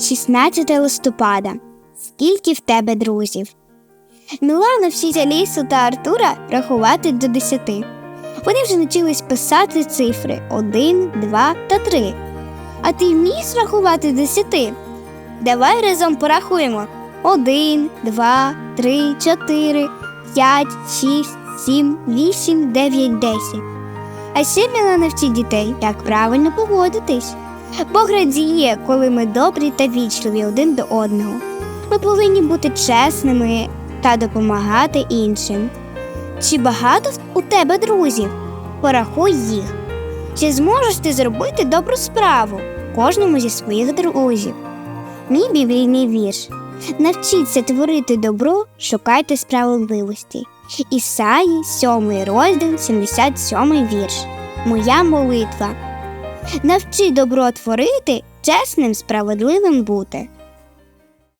16 листопада. Скільки в тебе друзів? Мілана вчить Алісу та Артура рахувати до 10. Вони вже навчились писати цифри 1, 2 та 3. А ти вмієш рахувати до 10? Давай разом порахуємо. 1, 2, 3, 4, 5, 6, 7, 8, 9, 10. А ще Мілана вчить дітей, як правильно поводитись. Бог радіє, коли ми добрі та вічливі один до одного. Ми повинні бути чесними та допомагати іншим. Чи багато у тебе друзів? Порахуй їх. Чи зможеш ти зробити добру справу кожному зі своїх друзів? Мій біблійний вірш. Навчіться творити добро, шукайте справедливості. Ісаї, 7 розділ, 77 вірш. Моя молитва. Навчи добро творити, чесним, справедливим бути.